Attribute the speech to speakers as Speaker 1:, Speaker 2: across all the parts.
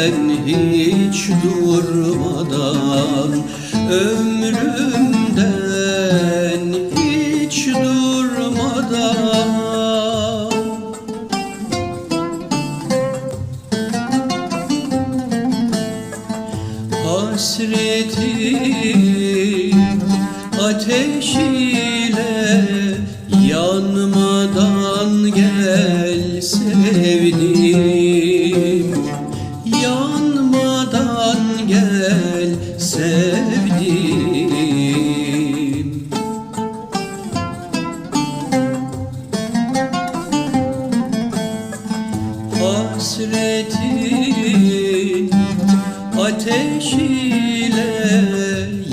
Speaker 1: sen hiç durmadan ömrümden hiç durmadan. Hasretim ateşiyle yanmadan gel sevdim yanmadan gel sevdim hasretin ateşiyle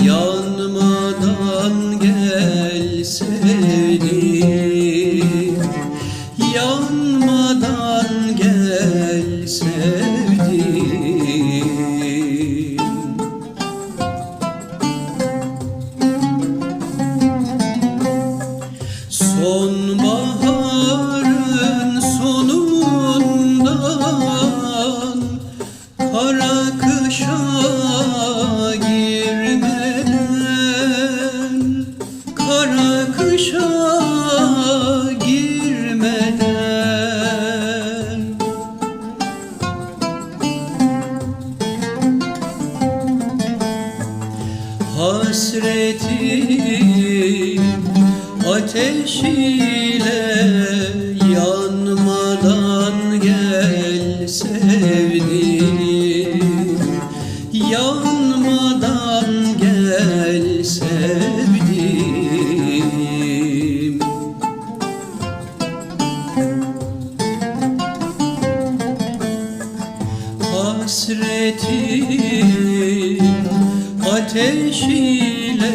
Speaker 1: yanmadan gel sevdim yanmadan gel sevdim Sonbaharın sonundan Kara kışa girmeden Kara kışa girmeden. Hasretim ateşiyle yanmadan gel sevdim Yanmadan gel sevdim Hasretin ateşiyle